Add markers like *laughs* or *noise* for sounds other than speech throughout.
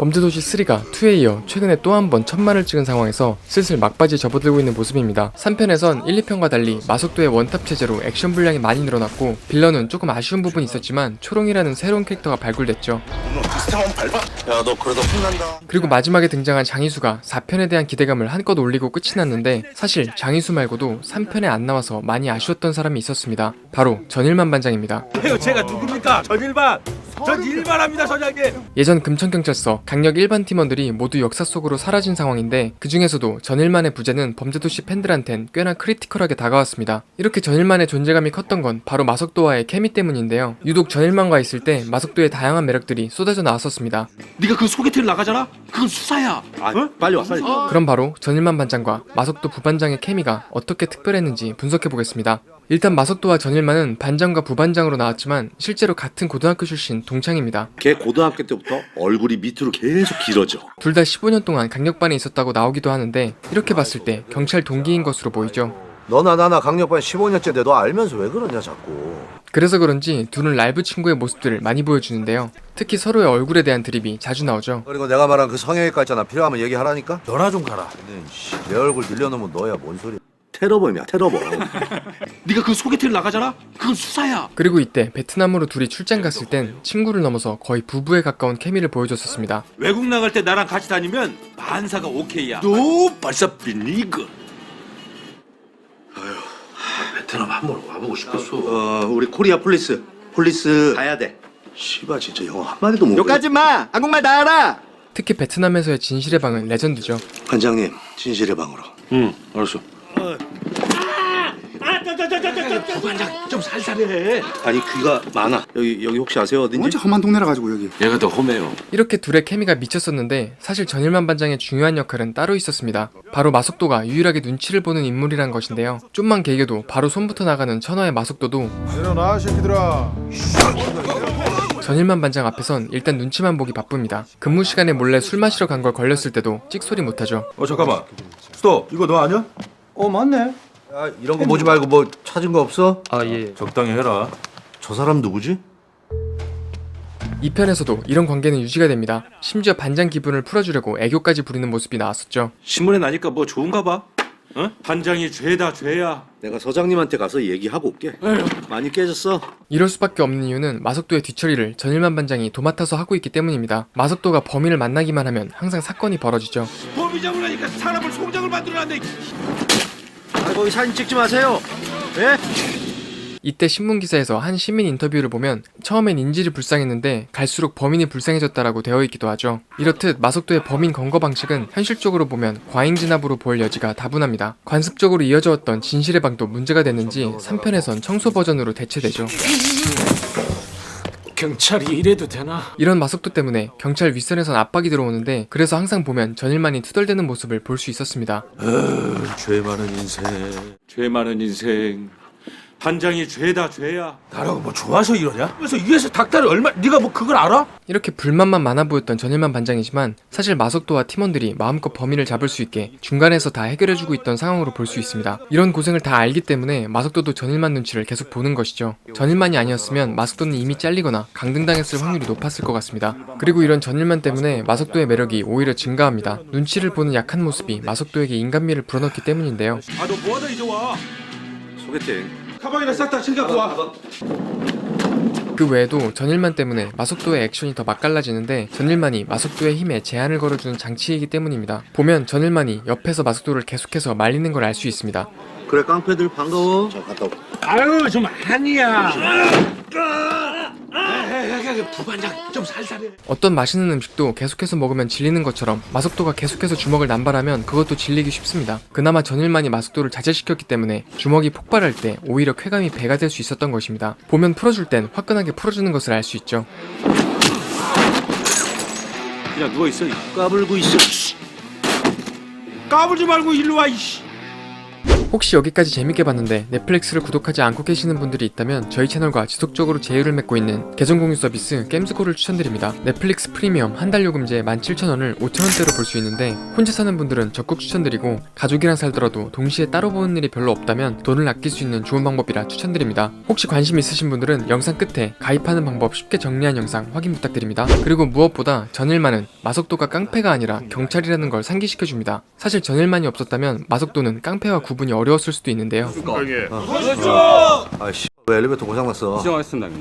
범죄도시 3가 2에 이어 최근에 또 한 번 천만을 찍은 상황에서 슬슬 막바지에 접어들고 있는 모습입니다. 3편에선 1, 2편과 달리 마속도의 원탑 체제로 액션 분량이 많이 늘어났고 빌런은 조금 아쉬운 부분이 있었지만 초롱이라는 새로운 캐릭터가 발굴됐죠. 그리고 마지막에 등장한 장희수가 4편에 대한 기대감을 한껏 올리고 끝이 났는데 사실 장희수 말고도 3편에 안 나와서 많이 아쉬웠던 사람이 있었습니다. 바로 전일만 반장입니다. 제가 누굽니까? 전일반. 전 일반합니다, 소장님. 예전 금천경찰서 강력 일반 팀원들이 모두 역사 속으로 사라진 상황인데 그 중에서도 전일만의 부재는 범죄도시 팬들한텐 꽤나 크리티컬하게 다가왔습니다. 이렇게 전일만의 존재감이 컸던 건 바로 마석도와의 케미 때문인데요. 유독 전일만과 있을 때 마석도의 다양한 매력들이 쏟아져 나왔었습니다. 네가 그 소개팅 나가잖아? 그건 수사야. 어? 빨리 와, 빨리. 그럼 바로 전일만 반장과 마석도 부반장의 케미가 어떻게 특별했는지 분석해 보겠습니다. 일단 마석도와 전일만은 반장과 부반장으로 나왔지만 실제로 같은 고등학교 출신 동창입니다. 걔 고등학교 때부터 얼굴이 밑으로 계속 길어져. 둘 다 15년 동안 강력반에 있었다고 나오기도 하는데 이렇게 봤을 때 경찰 동기인 것으로 보이죠. 너나 나나 강력반 15년째인데 너 알면서 왜 그러냐 자꾸 그래서 그런지 둘은 라이브 친구의 모습들을 많이 보여주는데요. 특히 서로의 얼굴에 대한 드립이 자주 나오죠. 그리고 내가 말한 그 성형외과 있잖아 필요하면 얘기하라니까 전화 좀 가라. 근데 씨, 내 얼굴 늘려놓으면 너야 뭔 소리야 테러범이야, 테러범. *laughs* 네가 그 소개팅 나가잖아? 그건 수사야. 그리고 이때 베트남으로 둘이 출장 갔을 땐 친구를 넘어서 거의 부부에 가까운 케미를 보여줬었습니다. 외국 나갈 때 나랑 같이 다니면 반사가 오케이야. 너 발사 빌리그. 베트남 한 번 와보고 싶었어. 어, 우리 코리아 폴리스. 폴리스 가야 돼. 씨발 진짜 영어 한 마디도 못. 욕하지 마. 한국말 다 알아. 특히 베트남에서의 진실의 방은 레전드죠. 반장님, 진실의 방으로. 응, 알았어. 부 반장 좀 살살해. 아니 귀가 많아. 여기 여기 혹시 아세요 어딘지? 완전 험한 동네라 가지고 여기. 얘가 더 험해요. 이렇게 둘의 케미가 미쳤었는데 사실 전일만 반장의 중요한 역할은 따로 있었습니다. 바로 마속도가 유일하게 눈치를 보는 인물이란 것인데요. 좀만 개겨도 바로 손부터 나가는 천하의 마속도도 일어나 새끼들아 전일만 반장 앞에선 일단 눈치만 보기 바쁩니다. 근무 시간에 몰래 술 마시러 간 걸 걸렸을 때도 찍소리 못하죠. 어 잠깐만. 스톱. 이거 너 아니야? 어 맞네. 야 이런 거 보지 말고 뭐 찾은 거 없어? 적당히 해라. 저 사람 누구지? 2편에서도 이런 관계는 유지가 됩니다. 심지어 반장 기분을 풀어주려고 애교까지 부리는 모습이 나왔었죠. 신문에 나니까 뭐 좋은가 봐. 어? 반장이 죄다 죄야. 내가 서장님한테 가서 얘기하고 올게. 많이 깨졌어. 이럴 수밖에 없는 이유는 마석도의 뒤처리를 전일만 반장이 도맡아서 하고 있기 때문입니다. 마석도가 범인을 만나기만 하면 항상 사건이 벌어지죠. 범인 잡으려니까 사람을 송장을 만들어놨네. 아 거기 사진 찍지 마세요. 예? 이때 신문 기사에서 한 시민 인터뷰를 보면 처음엔 인질이 불쌍했는데 갈수록 범인이 불쌍해졌다라고 되어 있기도 하죠. 이렇듯 마석도의 범인 검거 방식은 현실적으로 보면 과잉 진압으로 볼 여지가 다분합니다. 관습적으로 이어져 왔던 진실의 방도 문제가 됐는지 3편에선 청소 버전으로 대체되죠. 경찰이 이래도 되나? 이런 마석도 때문에 경찰 윗선에선 압박이 들어오는데 그래서 항상 보면 전일만이 투덜대는 모습을 볼 수 있었습니다. 죄 많은 인생. 죄 많은 인생. 반장이 죄다 죄야. 나라고 뭐 좋아서 이러냐? 그래서 위에서 닭다리 얼마? 네가 뭐 그걸 알아? 이렇게 불만만 많아 보였던 전일만 반장이지만 사실 마석도와 팀원들이 마음껏 범인을 잡을 수 있게 중간에서 다 해결해주고 있던 상황으로 볼 수 있습니다. 이런 고생을 다 알기 때문에 마석도도 전일만 눈치를 계속 보는 것이죠. 전일만이 아니었으면 마석도는 이미 잘리거나 강등당했을 확률이 높았을 것 같습니다. 그리고 이런 전일만 때문에 마석도의 매력이 오히려 증가합니다. 눈치를 보는 약한 모습이 마석도에게 인간미를 불어넣기 때문인데요. 아너 뭐하다 이제 와? 소개팅. 가방이나 싹 다 챙겨갖고 와. 그 외에도 전일만 때문에 마석도의 액션이 더 맛깔나지는데 전일만이 마석도의 힘에 제한을 걸어주는 장치이기 때문입니다. 보면 전일만이 옆에서 마석도를 계속해서 말리는 걸 알 수 있습니다. 그래 깡패들 반가워. 자 갔다 올. 아유 좀 아니야. 부반장 좀 살살해. 어떤 맛있는 음식도 계속해서 먹으면 질리는 것처럼 마석도가 계속해서 주먹을 남발하면 그것도 질리기 쉽습니다. 그나마 전일만이 마석도를 자제시켰기 때문에 주먹이 폭발할 때 오히려 쾌감이 배가 될 수 있었던 것입니다. 보면 풀어줄 땐 화끈하게 풀어주는 것을 알 수 있죠. 그냥 누워 있어. 까불고 있어. 씨. 까불지 말고 일로 와 이씨. 혹시 여기까지 재밌게 봤는데 넷플릭스를 구독하지 않고 계시는 분들이 있다면 저희 채널과 지속적으로 제휴를 맺고 있는 계정 공유 서비스 겜스코를 추천드립니다. 넷플릭스 프리미엄 한 달 요금제 17,000원을 5,000원대로 볼 수 있는데 혼자 사는 분들은 적극 추천드리고 가족이랑 살더라도 동시에 따로 보는 일이 별로 없다면 돈을 아낄 수 있는 좋은 방법이라 추천드립니다. 혹시 관심 있으신 분들은 영상 끝에 가입하는 방법 쉽게 정리한 영상 확인 부탁드립니다. 그리고 무엇보다 전일만은 마석도가 깡패가 아니라 경찰이라는 걸 상기시켜줍니다. 사실 전일만이 없었다면 마석도는 깡패와 구분이 어려웠을 수도 있는데요. 아이씨 왜 엘리베이터 고장났어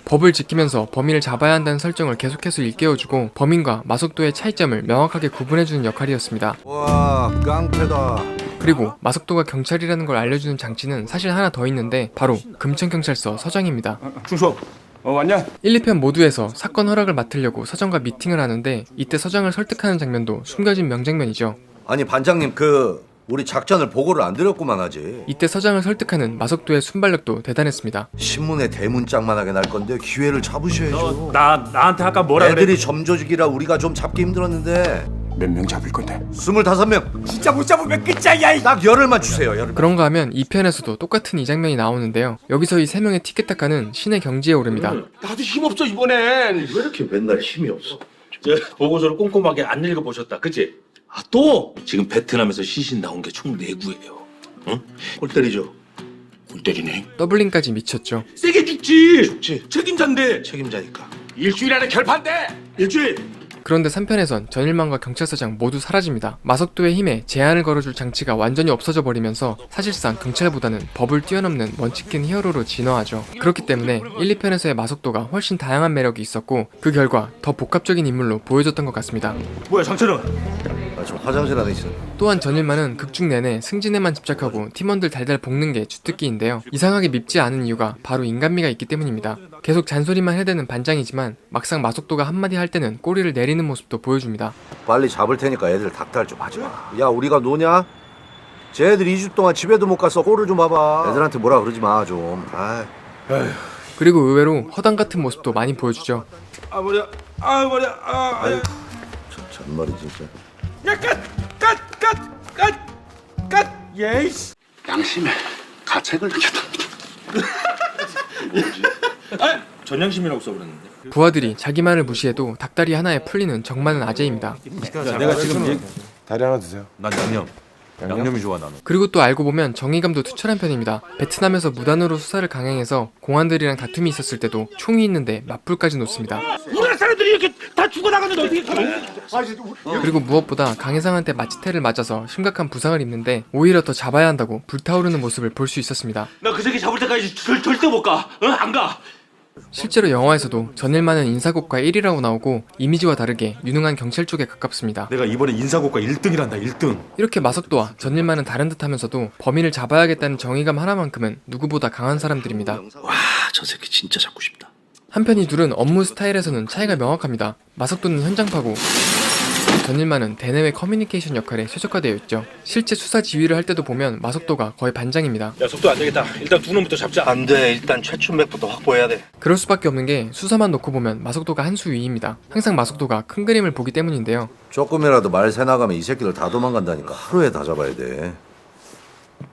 법을 지키면서 범인을 잡아야 한다는 설정을 계속해서 일깨워주고 범인과 마석도의 차이점을 명확하게 구분해주는 역할이었습니다. 와 깡패다 그리고 마석도가 경찰이라는 걸 알려주는 장치는 사실 하나 더 있는데 바로 금천경찰서 서장입니다. 충성. 어 왔냐? 1, 2편 모두에서 사건 허락을 맡으려고 서장과 미팅을 하는데 이때 서장을 설득하는 장면도 숨겨진 명장면이죠. 아니 반장님 그 우리 작전을 보고를 안 드렸구만 하지 이때 서장을 설득하는 마석도의 순발력도 대단했습니다. 신문에 대문짝만하게 날 건데 기회를 잡으셔야죠 나 나한테 아까 뭐라 그래? 애들이 점조직이라 우리가 좀 잡기 힘들었는데 몇 명 잡을 건데? 스물다섯 명 진짜 못 잡으면 끝장이야. 이. 딱 열흘만 주세요 열흘 그런가 하면 2편에서도 똑같은 이 장면이 나오는데요. 여기서 이 세 명의 티켓타카는 신의 경지에 오릅니다. 나도 힘 없어 이번엔. 왜 이렇게 맨날 힘이 없어? 저 보고서를 꼼꼼하게 안 읽어 보셨다, 그치? 아 또 지금 베트남에서 시신 나온 게총네 구예요. 응? 골 때리죠. 골 때리네. 더블링까지 미쳤죠. 세게 죽지. 죽지. 책임자인데 책임자니까. 일주일 안에 결판돼. 일주일. 그런데 3편에선 전일만과 경찰서장 모두 사라집니다. 마석도의 힘에 제한을 걸어줄 장치가 완전히 없어져 버리면서 사실상 경찰보다는 법을 뛰어넘는 원치킨 히어로로 진화하죠. 그렇기 때문에 1, 2편에서의 마석도가 훨씬 다양한 매력이 있었고 그 결과 더 복합적인 인물로 보여졌던 것 같습니다. 뭐야 장철은? 아저 화장실 안에 있어 또한 전일만은 극중 내내 승진에만 집착하고 팀원들 달달 볶는 게 주특기인데요. 이상하게 밉지 않은 이유가 바로 인간미가 있기 때문입니다. 계속 잔소리만 해대는 반장이지만 막상 마석도가 한마디 할 때는 꼬리를 내리는 모습도 보여줍니다. 빨리 잡을 테니까 애들 닥달 좀 하지 마 야 우리가 노냐? 쟤들 2주 동안 집에도 못 가서 꼴을 좀 봐봐 애들한테 뭐라 그러지 마 좀 아 그리고 의외로 허당 같은 모습도 많이 보여주죠. 아 머리야. 아 머리야. 아. 아. 잔말이 진짜 야끝끝끝끝끝 예이씨. 양심에 가책을 느꼈다. *laughs* 아 전양심이라고 써버렸는데. 부하들이 자기 말을 무시해도 닭다리 하나에 풀리는 정많은 아재입니다. 내가 지금 얘... 다리 하나 드세요. 난 양념. 양념이 좋아 나는. 그리고 또 알고 보면 정의감도 투철한 편입니다. 베트남에서 무단으로 수사를 강행해서 공안들이랑 다툼이 있었을 때도 총이 있는데 맞불까지 놓습니다. 우리나라 사람들이 이렇게 다 죽어나가는데 어떻게 가만? 그리고 무엇보다 강혜상한테 마치테를 맞아서 심각한 부상을 입는데 오히려 더 잡아야 한다고 불타오르는 모습을 볼 수 있었습니다. 나 그 새끼 잡을 때까지 절, 절대 못 가. 응? 안 가. 실제로 영화에서도 전일만은 인사고과 1위라고 나오고 이미지와 다르게 유능한 경찰 쪽에 가깝습니다. 내가 이번에 인사고과 1등이란다 1등. 이렇게 마석도와 전일만은 다른 듯하면서도 범인을 잡아야겠다는 정의감 하나만큼은 누구보다 강한 사람들입니다. 와, 저 새끼 진짜 잡고 싶다. 한편 이 둘은 업무 스타일에서는 차이가 명확합니다. 마석도는 현장파고 전일만은 대내외 커뮤니케이션 역할에 최적화되어 있죠. 실제 수사 지휘를 할 때도 보면 마석도가 거의 반장입니다. 야 속도 안 되겠다. 일단 두 놈부터 잡자. 안 돼. 일단 최춘맥부터 확보해야 돼. 그럴 수밖에 없는 게 수사만 놓고 보면 마석도가 한 수 위입니다. 항상 마석도가 큰 그림을 보기 때문인데요. 조금이라도 말 새 나가면 이 새끼들 다 도망간다니까 하루에 다 잡아야 돼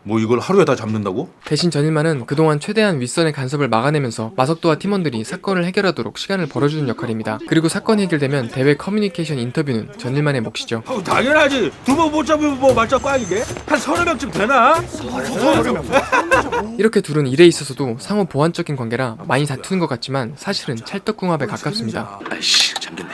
뭐 이걸 하루에 다 잡는다고? 대신 전일만은 그동안 최대한 윗선의 간섭을 막아내면서 마석도와 팀원들이 사건을 해결하도록 시간을 벌어주는 역할입니다. 그리고 사건이 해결되면 대외 커뮤니케이션 인터뷰는 전일만의 몫이죠. 어, 당연하지. 두 번 못 잡으면 뭐 말짱 꽝이게? 한 서너 명쯤 되나? 이렇게 둘은 일에 있어서도 상호 보완적인 관계라 많이 다투는 것 같지만 사실은 찰떡궁합에 가깝습니다. 아이씨, 잠겼네.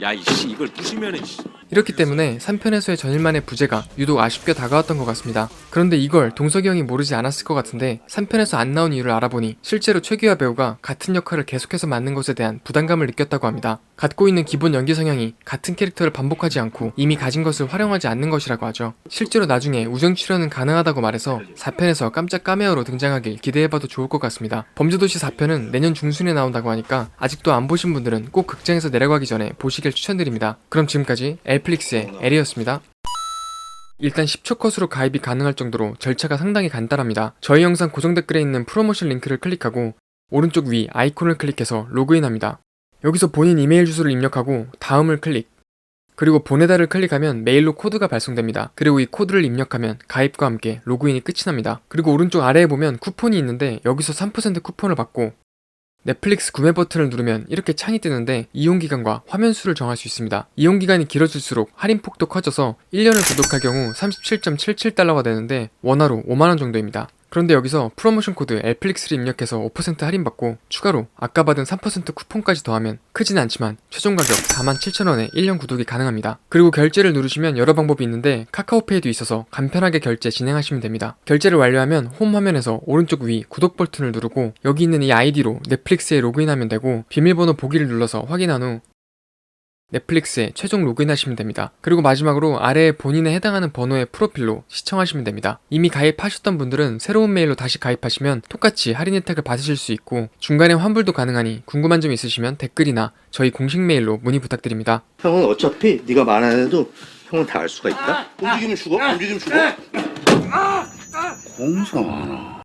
야 이씨 이걸 부시면은 씨. 이렇기 때문에 3편에서의 전일만의 부재가 유독 아쉽게 다가왔던 것 같습니다. 그런데 이걸 동석이 형이 모르지 않았을 것 같은데 3편에서 안 나온 이유를 알아보니 실제로 최규하 배우가 같은 역할을 계속해서 맡는 것에 대한 부담감을 느꼈다고 합니다. 갖고 있는 기본 연기 성향이 같은 캐릭터를 반복하지 않고 이미 가진 것을 활용하지 않는 것이라고 하죠. 실제로 나중에 우정 출연은 가능하다고 말해서 4편에서 깜짝 카메오로 등장하길 기대해봐도 좋을 것 같습니다. 범죄도시 4편은 내년 중순에 나온다고 하니까 아직도 안 보신 분들은 꼭 극장에서 내려가기 전에 보시길 추천드립니다. 그럼 지금까지 엘플릭스의 엘이었습니다. 일단 10초 컷으로 가입이 가능할 정도로 절차가 상당히 간단합니다. 저희 영상 고정 댓글에 있는 프로모션 링크를 클릭하고 오른쪽 위 아이콘을 클릭해서 로그인합니다. 여기서 본인 이메일 주소를 입력하고 다음을 클릭. 그리고 보내다를 클릭하면 메일로 코드가 발송됩니다. 그리고 이 코드를 입력하면 가입과 함께 로그인이 끝이 납니다. 그리고 오른쪽 아래에 보면 쿠폰이 있는데 여기서 3% 쿠폰을 받고 넷플릭스 구매 버튼을 누르면 이렇게 창이 뜨는데 이용기간과 화면 수를 정할 수 있습니다. 이용기간이 길어질수록 할인폭도 커져서 1년을 구독할 경우 37.77달러가 되는데 원화로 5만원 정도입니다. 그런데 여기서 프로모션 코드 엘플릭스를 입력해서 5% 할인받고 추가로 아까 받은 3% 쿠폰까지 더하면 크진 않지만 최종 가격 47,000원에 1년 구독이 가능합니다. 그리고 결제를 누르시면 여러 방법이 있는데 카카오페이도 있어서 간편하게 결제 진행하시면 됩니다. 결제를 완료하면 홈 화면에서 오른쪽 위 구독 버튼을 누르고 여기 있는 이 아이디로 넷플릭스에 로그인하면 되고 비밀번호 보기를 눌러서 확인한 후 넷플릭스에 최종 로그인하시면 됩니다. 그리고 마지막으로 아래에 본인에 해당하는 번호의 프로필로 시청하시면 됩니다. 이미 가입하셨던 분들은 새로운 메일로 다시 가입하시면 똑같이 할인 혜택을 받으실 수 있고 중간에 환불도 가능하니 궁금한 점 있으시면 댓글이나 저희 공식 메일로 문의 부탁드립니다. 형은 어차피 네가 말 안 해도 형은 다 알 수가 있다. 움직이면 죽어. 움직이면 죽어. 공사 하나.